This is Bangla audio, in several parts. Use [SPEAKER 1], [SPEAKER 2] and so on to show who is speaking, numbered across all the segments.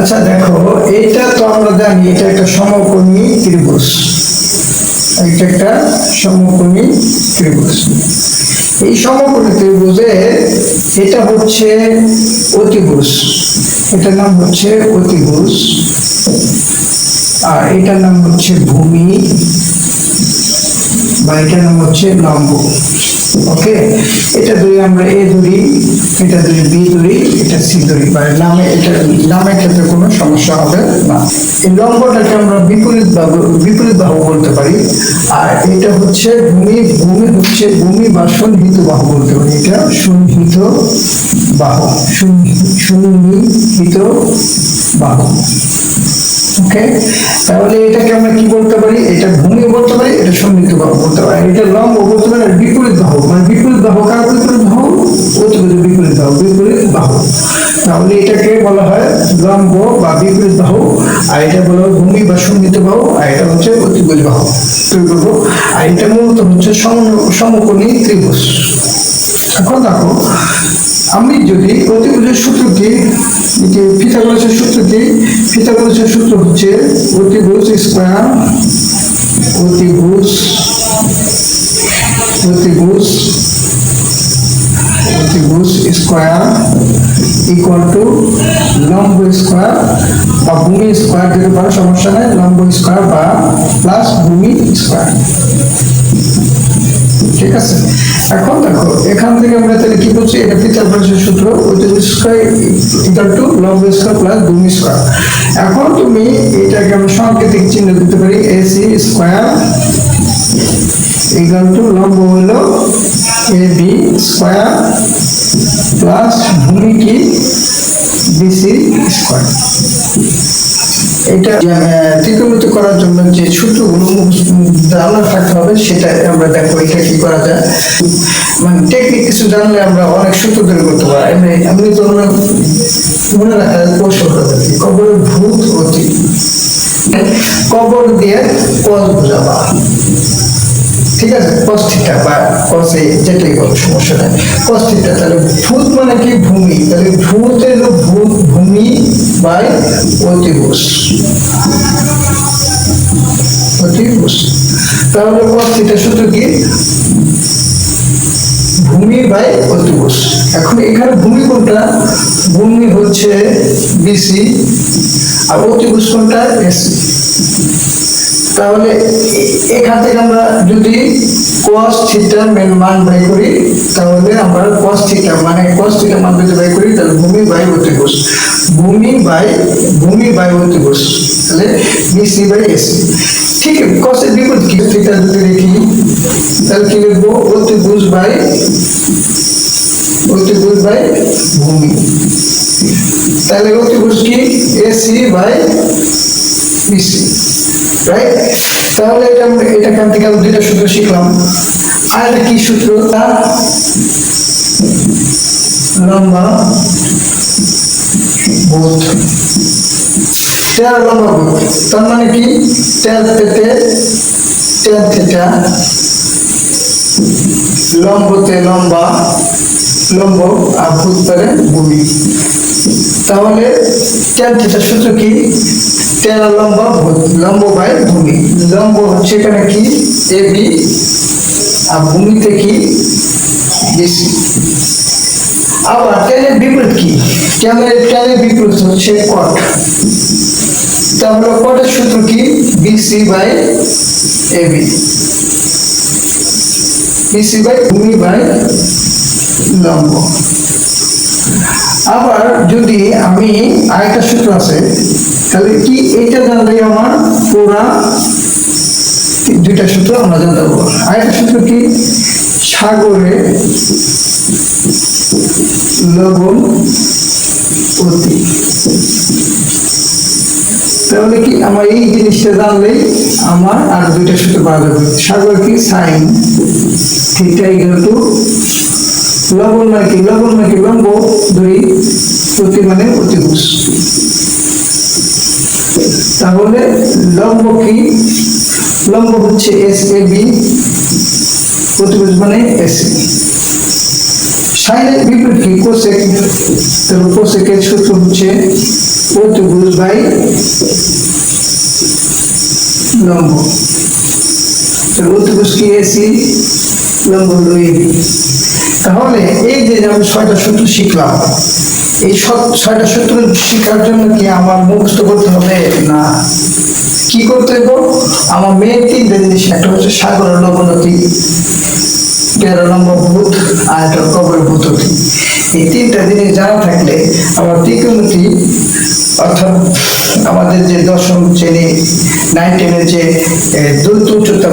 [SPEAKER 1] আচ্ছা দেখো এইটা তো আমরা জানি, এটা একটা সমকোণী ত্রিভুজ। এটা একটা সমকোণী ত্রিভুজ। এই সমকোণী ত্রিভুজে এটা হচ্ছে অতিভুজ। এটার নাম হচ্ছে অতিভুজ। আর এটার নাম হচ্ছে ভূমি। বা এটার নাম হচ্ছে লম্ব। ওকে? এটা ধরি আমরা এ ধরি, এটা ধরি বি ধরি, এটা সি ধরি, বা নামে এটা নামের ক্ষেত্রে কোনো সমস্যা হবে না। এই লম্বটাকে আমরা বিপরীত বিপরীত বাহু বলতে পারি। আর এটা হচ্ছে ভূমি ভূমি হচ্ছে ভূমি বা সন্নিহিত বাহু বলতে পারি। এটা সন্নিহিত বাহু সন্নিহিত বাহু। ওকে? তাহলে এটাকে আমরা কি বলতে পারি? এটা ভূমি বলতে পারি এটা সন্নিহিত বাহু বলতে পারি এটা পারি বিপরীত বাহু। মানে বিপরীত বাহু কার বিপরীত বাহু? অতিপরীত বিপরীত বাহু বিপরীত বাহু। তাহলে এটাকে বলা হয় লম্ব বা বিপরীত বাহু, আর এটা বলা হয় ভূমি বা সন্নিহিত বাহু, আর এটা হচ্ছে অতিপরীত বাহু। ত্রিভুজ আর এটা মূলত হচ্ছে সম- সমকোণী ত্রিভুজ। এখন দেখো, আমি যদি অতিভুজের সূত্র কি যে পিথাগোরাসের সূত্র কি পিথাগোরাসের সূত্র হচ্ছে অতিভুজ স্কয়ার অতিভুজ অতিভুজ অতিভুজ স্কয়ার ইকুয়াল টু লম্ব স্কোয়ার বা ভূমি স্কোয়ার দিতে পারো, সমস্যা নেই। লম্ব স্কোয়ার বা প্লাস ভূমি স্কয়ার। ঠিক আছে? এখন দেখো, এখান থেকে আমরা তাহলে কি বলছি এটা পিথাগোরাসের সূত্র ইকুয়াল টু লম্ব স্কয়ার প্লাস ভূমি স্কয়ার এখন তুমি এটাকে আমরা সাংকেতিক চিহ্ন দিতে পারি এসি স্কয়ার ইকুয়াল টু লম্ব হলো এ বি স্কয়ার প্লাস ভূমি কি বিসি স্কয়ার এটা ত্রিকোণমিতি করার জন্য যে সূত্রগুলো জানা থাকতে হবে, সেটা আমরা দেখো এটা কি করা যায়। মানে টেকনিক কিছু জানলে আমরা অনেক সূত্র তৈরি করতে পারি এমনি এমনি তো আমরা মনে কৌশল পারি। কবরের ভূত অতি কবর দিয়ে কল বোঝাবা। ঠিক আছে কস বা কসে যেটাই বলো, সমস্যা নেই। কস তাহলে ভূত মানে কি? ভূমি। তাহলে ভূত এলো ভূত ভূমি বাই অতিভুজ। অতিভুজ। তাহলে কস থিটা সূত্র কি? ভূমি বাই অতিভুজ। এখন এখানে ভূমি কোনটা? ভূমি হচ্ছে বিসি আর অতিভুজ কোনটা? এসি তাহলে এখান থেকে আমরা যদি cos থিটা মেন মান বাই করি, তাহলে আমরা cos থিটা মানে cos থিটা মান যদি বাই করি, তাহলে ভূমি বাই অতিভুজ ভূমি বাই ভূমি বাই অতিভুজ তাহলে বিসি বাই এসি ঠিক আছে, cos এর বিপরীত কি? থিটা যদি লিখি তাহলে কি লিখব? অতিভুজ বাই অতিভুজ বাই ভূমি। তাহলে অতিভুজ কি? এসি বাই বিসি রাইট তাহলে এটা এটা থেকে আমরা দুইটা সূত্র শিখলাম। আর কি সূত্র? তা? লম্বা বোধ। তেরো লম্বা বোধ। তার মানে কি? তেল পেতে তেল থেটা লম্বতে লম্বা, লম্ব আর ভূত পারে ভূমি। তাহলে ট্যান থিটার সূত্র কি? তেরো লম্ব লম্ব বাই ভূমি। লম্ব হচ্ছে এখানে কি? এ বি আর ভূমিতে কি? বিসি আবার ট্যানের বিপরীত কি? ট্যানের ট্যানের বিপরীত হচ্ছে কট তাহলে কটের সূত্র কি? BC by A B by লম্ব। আবার যদি আমি আরেকটা সূত্র আছে, তাহলে কি এইটা জানলে আমার পুরা দুইটা সূত্র আমরা জানতে পারব। আরেকটা সূত্র কি? সাগরে লবণ তাহলে কি আমার এই জিনিসটা জানলেই আমার আর দুইটা সূত্র পাওয়া যাবে। সাগর কি সাইন, থিটা ইকুয়াল লবণ মানে কি? লবণ মানে কি? লম্ব, দুই, প্রতি মানে অতিভুজ তাহলে লম্ব কি? লম্ব হচ্ছে এস এ বি প্রতিভুজ মানে এস বিপরীত কি কোসেক তাহলে কোসেকের সূত্র হচ্ছে। অতিভুজ বাই লম্ব। অতিভুজ কি এসি? লম্ব এবি তাহলে এই যে আমি ছয়টা সূত্র শিখলাম, এই সব- ছয়টা সূত্র শিখার জন্য কি আমার মুখস্থ করতে হবে? না। কি করতে হবে আমার মেয়ের তিনটে জিনিস একটা হচ্ছে সাগর লবণতি তেরো নম্বর ভূত আর একটা কবর ভূততি এই তিনটা জিনিস জানা থাকলে আমার ত্রিকোণতি অর্থাৎ আমাদের যে দশম শ্রেণি নাইন টেনের যে এ, দূরত্ব উচ্চতা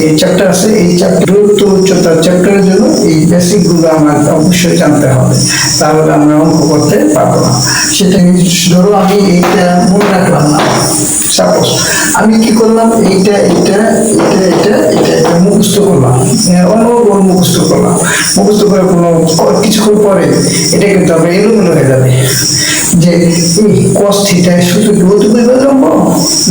[SPEAKER 1] এই চ্যাপ্টার আছে এই চ্যাপ্টার দূরত্ব উচ্চতা চ্যাপ্টারের জন্য এই বেসিকগুলো আমার অবশ্যই জানতে হবে। তাহলে আমরা অঙ্ক করতে পারব না। সেটা ধরো আমি এইটা মনে রাখলাম না। সাপোজ আমি কি করলাম? এইটা এটা এটা এটা এটা এটা মুখস্থ করলাম। অন্য মুখস্থ করলাম। মুখস্থ করে কোনো কিছুক্ষণ পরে এটা কিন্তু আমরা এলোমেলো হয়ে যাবে। যে কস থিটা শুধু অতিপুষ লম্ব?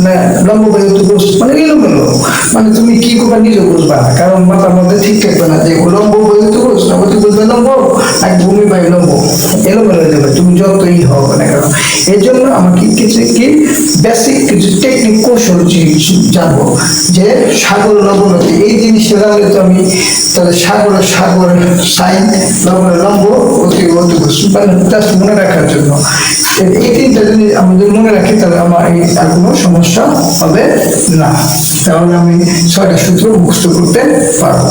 [SPEAKER 1] না, লম্ব বা কোষ মানে এলোমেলো। মানে তুমি কি করবা নিজে বুঝবা কারণ মাথার মধ্যে ঠিক থাকবে না যে লম্ব বা কোষ না অতিপুষ বা লম্ব। না ভূমি বা লম্ব এলোমেলো যাবে তুমি যতই হবে না কেন এর জন্য আমাকে কিছু কি বেসিক কিছু টেকনিক কৌশল জানব যে সাগর লবণতি এই জিনিসটা জানলে তো আমি তাহলে সাগর সাগর সাইন লবণের লম্ব অতি অতি মানে মনে রাখার জন্য। এই তিনটা যদি আমি যদি মনে রাখি, তাহলে আমার এই আর কোনো সমস্যা হবে না। তাহলে আমি ছয়টা সূত্র মুখস্থ করতে পারব।